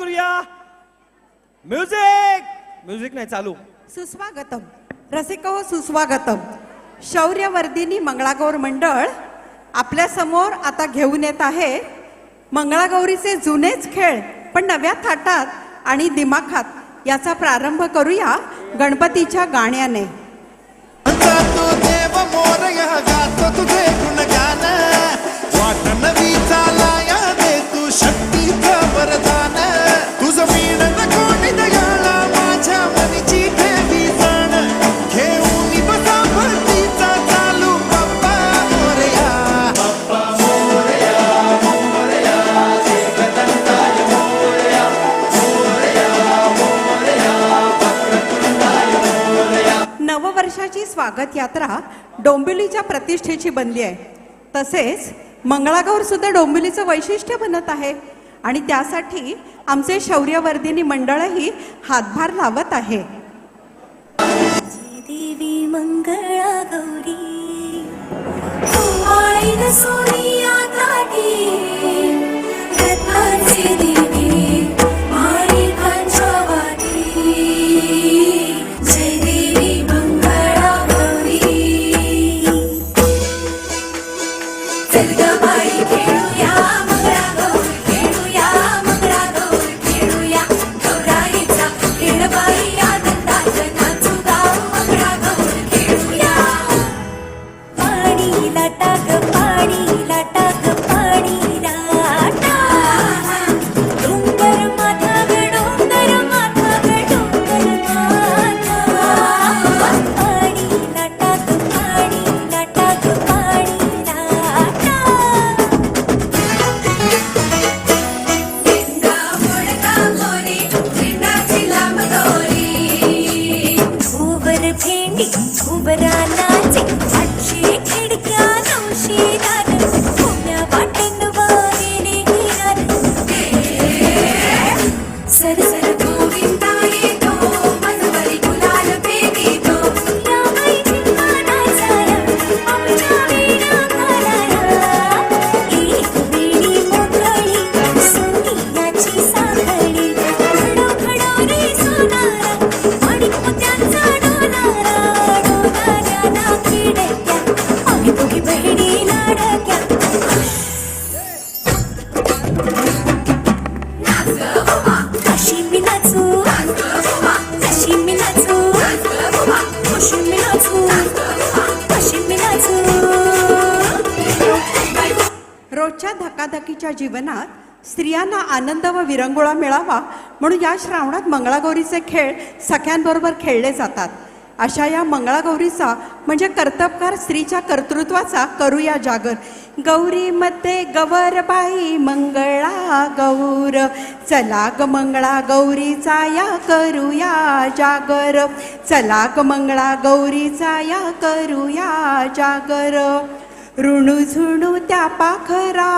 करूया music! Music नाही चालू. सुस्वागतम. रसिक हो सुस्वागतम. शौर्यवर्धिनी मंगळागौर मंडळ आपल्यासमोर आता घेऊन येत आहे. मंगळागौरीचे जुनेच खेळ पण नव्या थाटात आणि दिमाखात याचा प्रारंभ करूया गणपतीच्या गाण्याने. जातो देव मोरया गातो तुझे गुणगान. वाट नवी चालाया दे तू शक्तीचं वरदान. डोंबिवलीच्या प्रतिष्ठेची बनली आहे. तसेच मंगळागौर सुद्धा डोंबिवलीचं वैशिष्ट्य बनत आहे. आणि त्यासाठी आमचे शौर्यवर्धिनी मंडळही हातभार लावत आहे. देवी मंगळा गौरी जीवनात स्त्रियांना आनंद व विरंगुळा मिळावा म्हणून या श्रावणात मंगळागौरीचे खेळ सख्यांबरोबर खेळले जातात. अशा या मंगळागौरीचा म्हणजे कर्तबकार स्त्रीच्या कर्तृत्वाचा करूया जागर. गौरीमध्ये गवरबाई मंगळा गौर. चला ग मंगळा गौरीचा या करूया जागर. चला ग मंगळा गौरीचा या करूया जागर. ऋणुझुणू त्या पाखरा.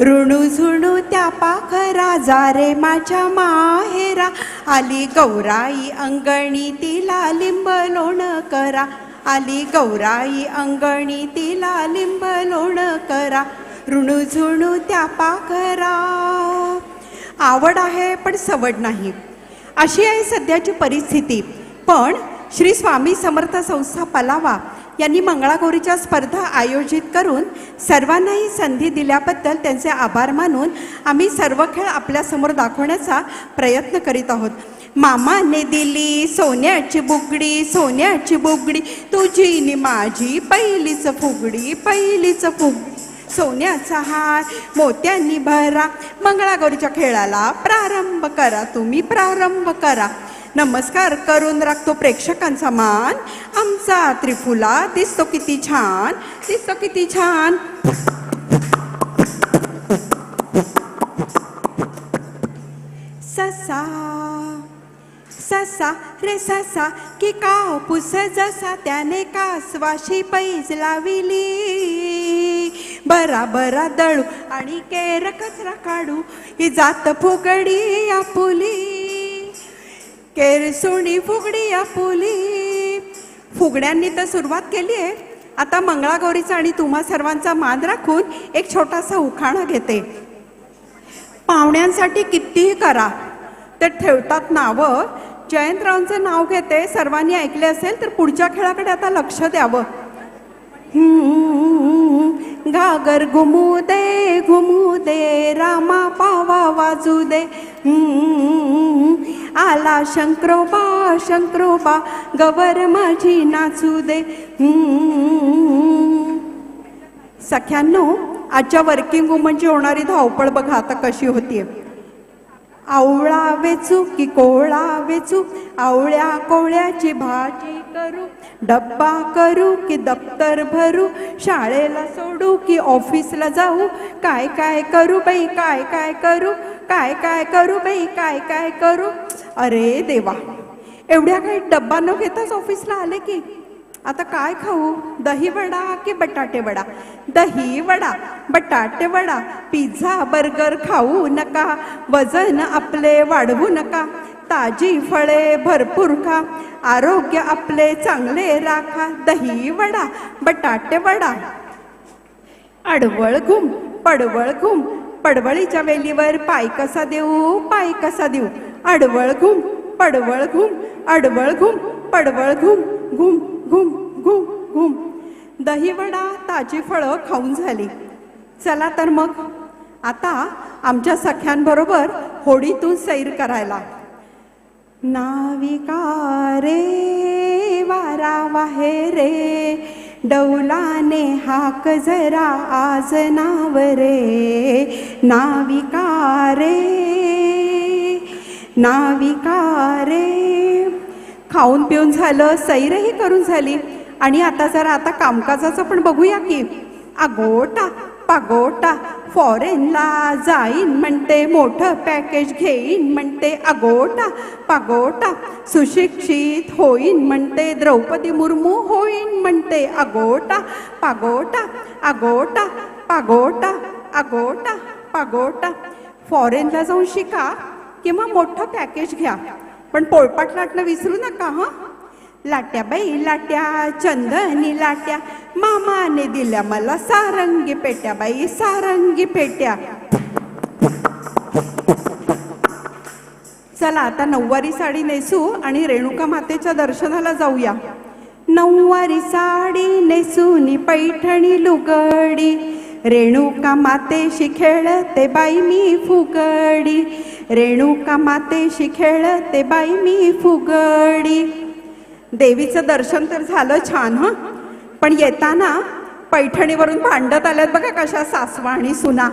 ऋणुझुणू त्या पाखरा जारे माझ्या माहेरा. आली गौराई अंगणी तिला लिंब लोण करा. आली गौराई अंगणी तिला लिंब लोण करा. ऋणुझुणू त्या पाखरा. आवड आहे पण सवड नाही. अशी आहे सध्याची परिस्थिती. पण श्री स्वामी समर्थ संस्था पलावा. यांनी मंगळागौरीच्या स्पर्धा आयोजित करून सर्वांनाही संधी दिल्याबद्दल त्यांचे आभार मानून आम्ही सर्व खेळ आपल्यासमोर दाखवण्याचा प्रयत्न करीत आहोत. मामाने दिली सोन्याची बुगडी सोन्याची बुगडी तुझी नि माझी पहिलीच फुगडी पहिलीच फुगडी सोन्याचा हार मोत्यांनी भरा. मंगळागौरीच्या खेळाला प्रारंभ करा तुम्ही प्रारंभ करा. नमस्कार करून राखतो प्रेक्षकांचा मान. आमचा त्रिफुला दिसतो किती छान दिसतो किती छान. ससा ससा रे ससा की कापूस जसा त्याने कासवाशी पैज लाविली. बरा बरा दळू आणि केर कचरा काढू ही जात फुगडी आपुली. केर फुगडी फुगडी आपुली फुगड्यांनी तर सुरुवात केली आहे. आता मंगळागौरीचा आणि तुम्हा सर्वांचा मान राखून एक छोटासा उखाणा घेते. पाहुण्यांसाठी कितीही करा ते ठेवतात नावं. जयंतरावांचं नाव घेते सर्वांनी ऐकले असेल तर पुढच्या खेळाकडे आता लक्ष द्यावं. घागर घुमू दे घुमू दे रामा पावा वाजू दे आला शंकरोबा शंकरोबा गवर माझी नाचू दे हम्म. सख्यांनो आजच्या वर्किंग वुमनची होणारी धावपळ बघा आता कशी होतीये आवळा वेचू की कोळा वेचू? आवळ्या कोळ्याची भाजी करू. डब्बा करू की दप्तर भरू? शाळेला सोडू की ऑफिसला जाऊ? काय काय करू बाई काय काय करू? काय काय करू बाई काय काय करू? अरे देवा एवढ्या काही डब्बा न घेताच ऑफिसला आले की? आता काय खाऊ? दही वडा की बटाटे वडा? दही वडा बटाटे वडा पिझ्झा बर्गर खाऊ नका. वजन आपले वाढवू नका. ताजी फळे भरपूर खा. आरोग्य आपले चांगले राखा. दही वडा बटाटे वडा. अडवळ घुम पडवळ घुम. पडवळीच्या वेलीवर पाय कसा देऊ? पाय कसा देऊ? अडवळ घुम पडवळ घुम अडवळ घुम पडवळ घुम. घुम. घुम घुम घुम. दहीवडा ताजी फळं खाऊन झाली. चला तर मग. आता आमच्या सख्यांबरोबर होडीतून सैर करायला. नाविका रे वारा वाहे रे. डौलाने हाक जरा आज नाव रे. नाविका रे नाविका रे. खाऊन पिऊन झालं सैरही करून झाली. आणि आता जरा आता कामकाजाचं पण बघूया की. आगोटा पागोटा फॉरेनला जाईन म्हणते मोठं पॅकेज घेईन म्हणते अगोटा पागोटा सुशिक्षित होईन म्हणते द्रौपदी मुर्मू होईन म्हणते अगोटा पागोटा अगोटा पागोटा अगोटा पागोटा. फॉरेनला जाऊन शिका किंवा मोठं पॅकेज घ्या. पण पोळपाट लाटणं विसरू नका हं? लाट्या बाई लाट्या चंदनी लाट्या मामाने दिल्या मला सारंगी पेट्या बाई सारंगी पेट्या. चला आता नऊवारी साडी नेसू आणि रेणुका मातेच्या दर्शनाला जाऊया. नऊवारी साडी नेसूनी पैठणी लुगडी रेणुका मातेशी खेळते बाई मी फुगडी रेणुका मातेशी खेळते बाई मी फुगडी देवीचं दर्शन तर झालं छान हं. पण येताना पैठणीवरून भांडत आल्यात बघा कशा सासवा आणि सुना.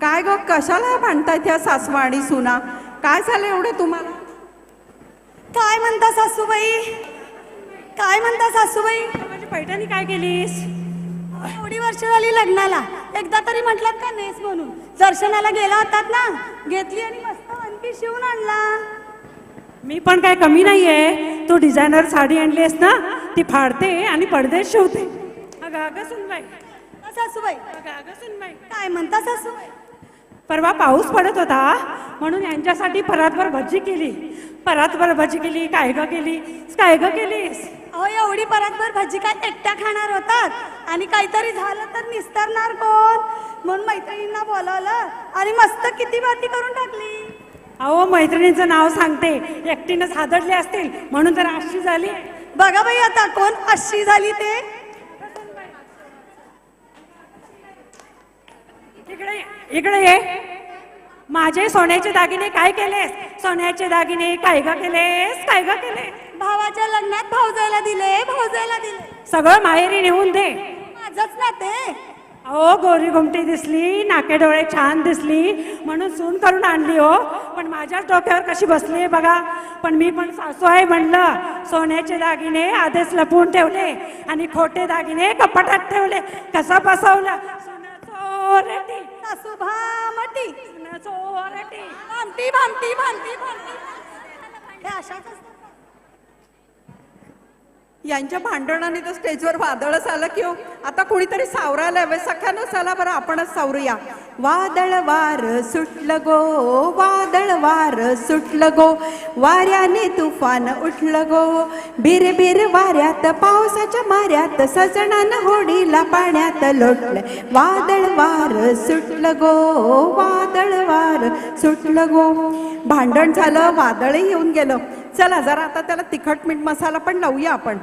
काय ग कशाला भांडतायत ह्या सासवा आणि सुना? काय झालं एवढं तुम्हाला? काय म्हणता सासूबाई? काय म्हणता सासूबाई? माझी पैठणी काय केलीस? एवढी वर्ष झाली लग्नाला. एकदा तरी म्हटलात का नेस म्हणून? दर्शनाला गेला होतात ना? घेतली आणि मस्त वनपी शिवून आणला. मी पण काय कमी नाहीये. तू डिझायनर साडी आणलीस ना ती फाडते आणि पडदे शिवते. अगं अगं सुनबाई. सासूबाई. अगं अगं सुनबाई. काय म्हणता सासूबाई? परवा पाऊस पडत होता. म्हणून यांच्यासाठी परातभर भजी केली. परातभर भजी केली काय ग केली. काय ग केलीस? अहो एवढी परतभर भाजी काय एकट्या खाणार होतात? आणि काहीतरी झालं तर निस्तारणार कोण? म्हणून मैत्रिणींना बोलावलं. आणि मस्त किती बाती करून टाकली? अहो मैत्रिणीचं नाव सांगते. एकटीनंच हादरले असतील. म्हणून तर अशी झाली. बघा बाई आता कोण अशी झाली ते. इकडे ये, माझे सोन्याचे दागिने काय केलेस? सोन्याचे दागिने काय ग केलेस? काय ग केले भावाच्या लग्नात भाऊजायला दिले भाऊजायला दिले. सगळं माहेरी नेऊन दे. माझंच ना ते अहो गोरी घुमटी दिसली नाके डोळे छान दिसली म्हणून सून करून आणली हो. पण माझ्याच डोक्यावर कशी बसली आहे बघा. पण मी पण सासू आहे म्हणलं. सोन्याचे दागिने आधीच लपवून ठेवले आणि खोटे दागिने कपाटात ठेवले. कसं बसवलं? सोनं सोनं चोरटी. भामटी भामटी भामटी भामटी अशाच असतात. यांच्या भांडणाने तर स्टेजवर वादळच आलं की हो. आता कुणीतरी सावरायला हवं सख्यानं चला बरं आपणच सावरूया. वादळ वार सुटलं गो वादळ वादळ वार सुटलं गो. वाऱ्याने तुफान उठलं गो. बिर बिर वाऱ्यात पावसाच्या माऱ्यात सजणान होडीला पाण्यात लोटलं. वादळ वार सुटलं गो वादळ वार सुटलं गो. भांडण झालं वादळही येऊन गेलं. चला जरा आता त्याला तिखट मीठ मसाला पण लावूया आपण.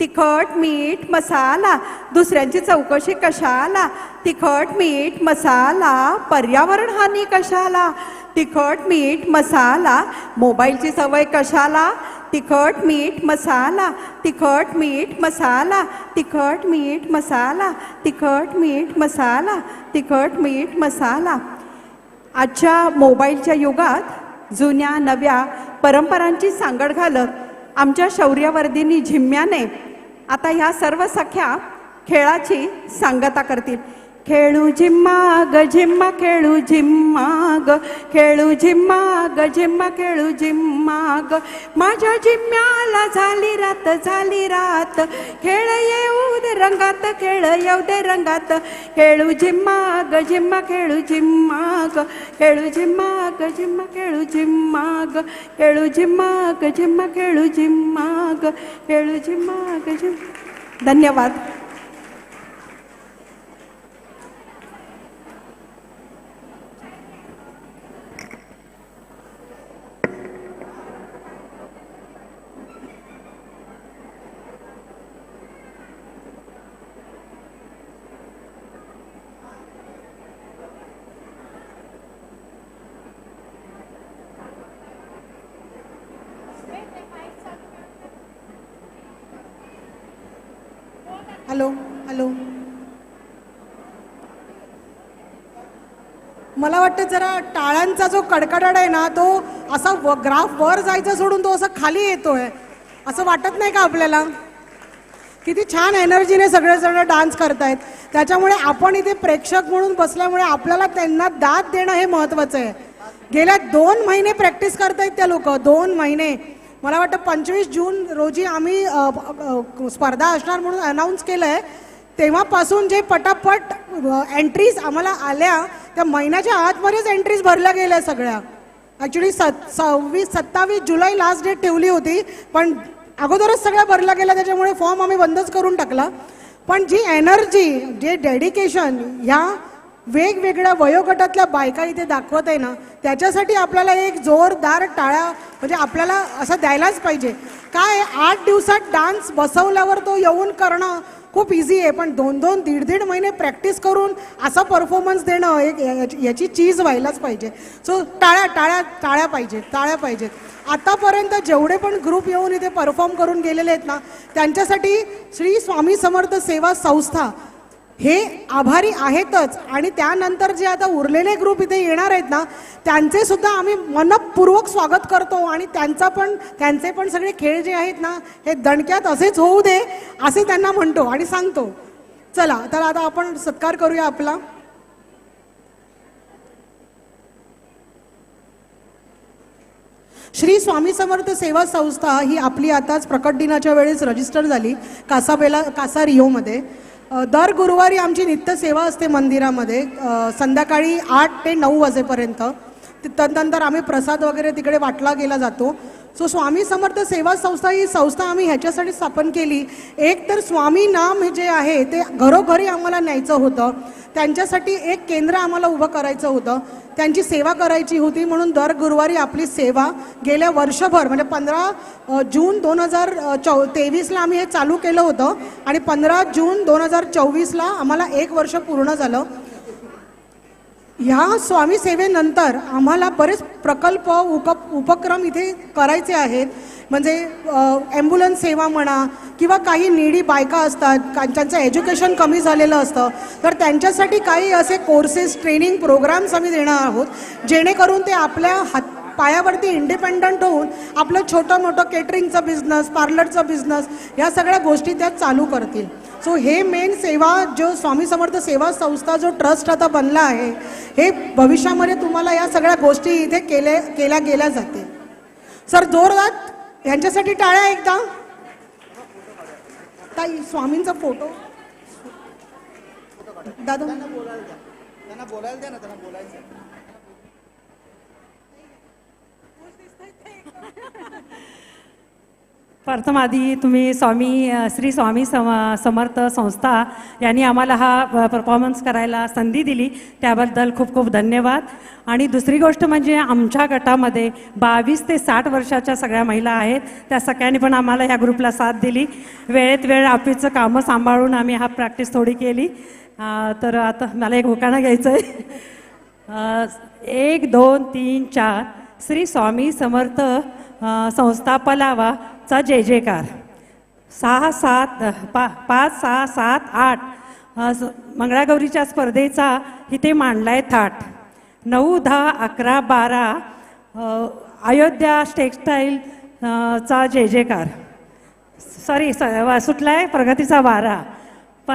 तिखट मीठ मसाला. दुसऱ्यांची चौकशी कशाला? तिखट मीठ मसाला. पर्यावरण हानी कशाला? तिखट मीठ मसाला. मोबाईलची सवय कशाला? तिखट मीठ मसाला. तिखट मीठ मसाला. तिखट मीठ मसाला. तिखट मीठ मसाला. तिखट मीठ मसाला. आजच्या मोबाईलच्या युगात जुन्या नव्या परंपरांची सांगड घालत आमच्या शौर्यवर्धिनी झिम्म्याने आता ह्या सर्व सख्या खेळाची सांगता करतील. खेळू झिम्मा ग झिम्मा खेळू झिम्मा ग खेळू झिम्मा ग झिम्मा खेळू झिम्मा ग माझ्या झिम्म्याला झाली रात झाली रात खेळ येऊ दे रंगात खेळ येऊ दे रंगात खेळू झिम्मा ग झिम्मा खेळू झिम्मा ग खेळू झिम्मा ग झिम्मा खेळू झिम्मा ग खेळू झिम्मा ग झिम्मा खेळू झिम्मा ग खेळू झिम्मा ग झिम्मा धन्यवाद हॅलो हॅलो. मला वाटतं जरा टाळ्यांचा जो कडकडाट आहे ना तो असा व ग्राफ वर जायचा सोडून तो असा खाली येतोय. असं वाटत नाही का आपल्याला? किती छान एनर्जीने सगळेजण डान्स करतायत. त्याच्यामुळे आपण इथे प्रेक्षक म्हणून बसल्यामुळे आपल्याला त्यांना दाद देणं हे महत्त्वाचं आहे. गेल्या दोन महिने प्रॅक्टिस करतायत त्या लोक दोन महिने. मला वाटतं पंचवीस जून रोजी आम्ही स्पर्धा असणार म्हणून अनाऊन्स केलं आहे तेव्हापासून जे पटापट एंट्रीज आम्हाला आल्या त्या महिन्याच्या आतमध्येच एंट्रीज भरल्या गेल्या सगळ्या. ॲक्च्युली सत् सव्वीस सत्तावीस जुलै लास्ट डेट ठेवली होती पण अगोदरच सगळ्या भरल्या गेल्या त्याच्यामुळे फॉर्म आम्ही बंदच करून टाकला. पण जी एनर्जी जे डेडिकेशन ह्या वेगवेगळ्या वयोगटातल्या बायका इथे दाखवत आहे ना त्याच्यासाठी आपल्याला एक जोरदार टाळ्या म्हणजे आपल्याला असं द्यायलाच पाहिजे. काय आठ दिवसात डान्स बसवल्यावर तो येऊन करणं खूप इझी आहे पण दोन दोन दीड दीड महिने प्रॅक्टिस करून असा परफॉर्मन्स देणं एक याची- याची चीज व्हायलाच पाहिजे. सो टाळ्या टाळ्या टाळ्या पाहिजेत टाळ्या पाहिजेत. आतापर्यंत जेवढे पण ग्रुप येऊन इथे परफॉर्म करून गेलेले आहेत ना त्यांच्यासाठी श्री स्वामी समर्थ सेवा संस्था हे आभारी आहेतच. आणि त्यानंतर जे आता उरलेले ग्रुप इथे येणार आहेत ना त्यांचे सुद्धा आम्ही मनपूर्वक स्वागत करतो. आणि त्यांचा पण त्यांचे पण सगळे खेळ जे आहेत ना हे दणक्यात असेच होऊ दे असे त्यांना म्हणतो आणि सांगतो. चला तर आता आपण सत्कार करूया आपला. श्री स्वामी समर्थ सेवा संस्था ही आपली आताच प्रकट दिनाच्या वेळेस रजिस्टर झाली कासाबेला कासा रिओमध्ये दर गुरुवारी आमची नित्य सेवा असते मंदिरामध्ये. संध्याकाळी आठ ते नऊ वाजेपर्यंत. त्यानंतर आम्ही प्रसाद वगैरे तिकडे वाटला गेला जातो. सो स्वामी समर्थ सेवा संस्था ही संस्था आम्ही ह्याच्यासाठी स्थापन केली. एक तर स्वामी नाम हे जे आहे ते घरोघरी आम्हाला न्यायचं होतं. त्यांच्यासाठी एक केंद्र आम्हाला उभं करायचं होतं. त्यांची सेवा करायची होती म्हणून दर गुरुवारी आपली सेवा गेल्या वर्षभर म्हणजे पंधरा जून दोन हजार चौ तेवीसला आम्ही हे चालू केलं होतं. आणि पंधरा जून दोन हजार चोवीसला आम्हाला एक वर्ष पूर्ण झालं. ह्या स्वामी सेवेनंतर आम्हाला बरेच प्रकल्प उप उपक्रम इथे करायचे आहेत. म्हणजे ॲम्ब्युलन्स सेवा म्हणा किंवा काही निडी बायका असतात का ज्यांचं एज्युकेशन कमी झालेलं असतं तर त्यांच्यासाठी काही असे कोर्सेस ट्रेनिंग प्रोग्राम्स आम्ही देणार आहोत जेणेकरून ते आपल्या हात पायावरती इंडिपेंडंट होऊन आपलं छोटं मोठं केटरिंगचं बिझनेस पार्लरचं बिझनेस या सगळ्या गोष्टी त्या चालू करतील. सो हे मेन सेवा जो स्वामी समर्थ सेवा संस्था जो ट्रस्ट आता बनला आहे हे भविष्यामध्ये तुम्हाला या सगळ्या गोष्टी इथे केले केल्या गेल्या जातील. सर जोरदार यांच्यासाठी टाळ्या एकदा. ताई स्वामींचा फोटो दादा. प्रथम आधी तुम्ही स्वामी श्री स्वामी सम समर्थ संस्था यांनी आम्हाला हा परफॉर्मन्स करायला संधी दिली. त्याबद्दल खूप खूप धन्यवाद. आणि दुसरी गोष्ट म्हणजे आमच्या गटामध्ये बावीस ते साठ वर्षाच्या सगळ्या महिला आहेत. त्या सगळ्यांनी पण आम्हाला ह्या ग्रुपला साथ दिली. वेळेत वेळ ऑफिसचं कामं सांभाळून आम्ही हा प्रॅक्टिस थोडी केली. तर आता मला एक होकाना घ्यायचं आहे एक दोन तीन चार. श्री स्वामी समर्थ अ, संस्था पलावाचा जय जयकार. सहा सात पा पाच सहा सात आठ मंगळागौरीच्या स्पर्धेचा इथे मांडलाय थाट. नऊ दहा अकरा बारा अयोध्या टेक्स्टाईल चा जय जयकार. सॉरी स वा- सुटलाय प्रगतीचा वारा. प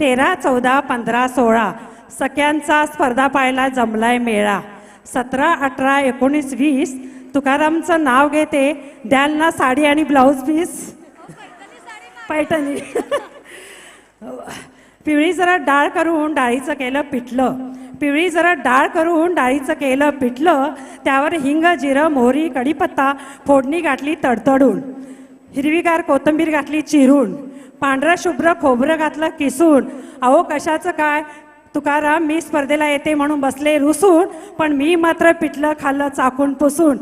तेरा चौदा पंधरा सोळा सख्यांचा स्पर्धा पाहायला जमलाय मेळा. सतरा अठरा एकोणीस वीस. तुकारामचं नाव घेते. द्याल ना साडी आणि ब्लाऊज पीस? पैठणी. पिवळी जरा डाळ करून डाळीचं केलं पिठलं. पिवळी जरा डाळ करून डाळीचं केलं पिठलं. त्यावर हिंग जिरं मोहरी कढीपत्ता फोडणी घातली तडतडून. हिरवीगार कोथिंबीर घातली चिरून. पांढरं शुभ्र खोबरं घातलं किसून. अहो कशाचं काय? तुकाराम मी स्पर्धेला येते म्हणून बसले रुसून पण मी मात्र पिठलं खाल्लं चाकून पुसून.